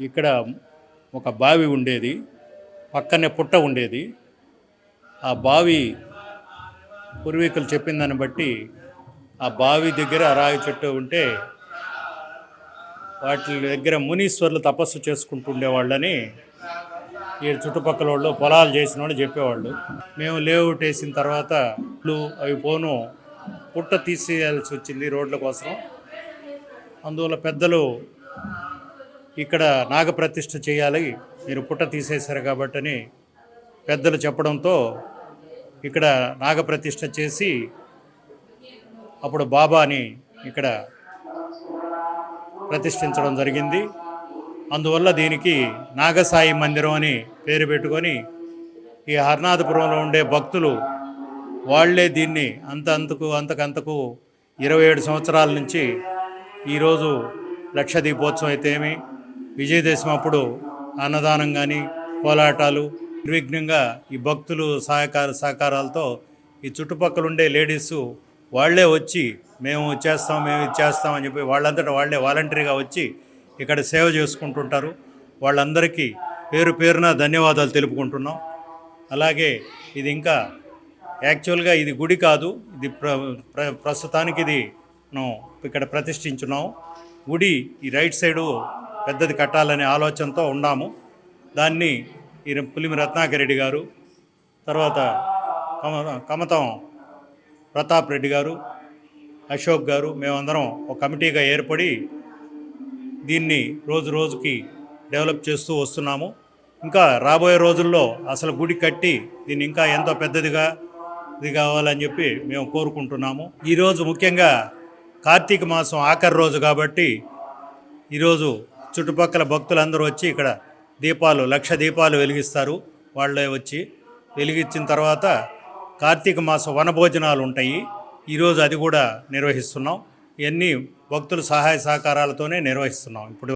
ఇక్కడ ఒక బావి ఉండేది పక్కనే పుట్ట ఉండేది. ఆ బావి పూర్వీకులు చెప్పిన దాన్ని బట్టి ఆ బావి దగ్గర రాగి చెట్టు ఉంటే వాటి దగ్గర మునీశ్వర్లు తపస్సు చేసుకుంటుండేవాళ్ళని ఈ చుట్టుపక్కల వాళ్ళు పొలాలు చేసిన వాళ్ళు చెప్పేవాళ్ళు. మేము లేఅవుట్ వేసిన తర్వాత ఇల్లు అవి పోను పుట్ట తీసేయాల్సి వచ్చింది రోడ్ల కోసం. అందువల్ల పెద్దలు ఇక్కడ నాగప్రతిష్ఠ చేయాలి. మీరు పుట్ట తీసేశారు కాబట్టని పెద్దలు చెప్పడంతో ఇక్కడ నాగప్రతిష్ఠ చేసి అప్పుడు బాబాని ఇక్కడ ప్రతిష్ఠించడం జరిగింది. అందువల్ల దీనికి నాగసాయి మందిరం అని పేరు పెట్టుకొని ఈ హర్నాథపురంలో ఉండే భక్తులు వాళ్ళే దీన్ని అంత అంతకు అంతకంతకు ఇరవై ఏడు సంవత్సరాల నుంచి ఈరోజు లక్ష దీపోత్సవం అయితేమి విజయదశమి అప్పుడు అన్నదానం కానీ కోలాటాలు నిర్విఘ్నంగా ఈ భక్తులు సహకార సహకారాలతో ఈ చుట్టుపక్కల ఉండే లేడీస్ వాళ్ళే వచ్చి మేము చేస్తాం మేము ఇది చేస్తాం అని చెప్పి వాళ్ళంతటా వాళ్ళే వాలంటరీగా వచ్చి ఇక్కడ సేవ చేసుకుంటుంటారు. వాళ్ళందరికీ పేరు పేరున ధన్యవాదాలు తెలుపుకుంటున్నాం. అలాగే ఇది ఇంకా యాక్చువల్గా ఇది గుడి కాదు ఇది ప్ర ప్ర- ప్రస్తుతానికి ఇది మనం ఇక్కడ ప్రతిష్ఠించున్నాం. గుడి ఈ రైట్ సైడు పెద్దది కట్టాలనే ఆలోచనతో ఉన్నాము. దాన్ని ఈ పులిమి రత్నాకర్ రెడ్డి గారు తర్వాత కమ కమతం ప్రతాప్ రెడ్డి గారు అశోక్ గారు మేమందరం ఒక కమిటీగా ఏర్పడి దీన్ని రోజు రోజుకి డెవలప్ చేస్తూ వస్తున్నాము. ఇంకా రాబోయే రోజుల్లో అసలు గుడి కట్టి దీన్ని ఇంకా ఎంతో పెద్దదిగా ఇది కావాలని చెప్పి మేము కోరుకుంటున్నాము. ఈరోజు ముఖ్యంగా కార్తీక మాసం ఆఖరి రోజు కాబట్టి ఈరోజు చుట్టుపక్కల భక్తులందరూ వచ్చి ఇక్కడ దీపాలు లక్ష దీపాలు వెలిగిస్తారు. వాళ్ళే వచ్చి వెలిగించిన తర్వాత కార్తీక మాసం వనభోజనాలు ఉంటాయి. ఈరోజు అది కూడా నిర్వహిస్తున్నాం. ఇవన్నీ భక్తుల సహాయ సహకారాలతోనే నిర్వహిస్తున్నాం. ఇప్పుడు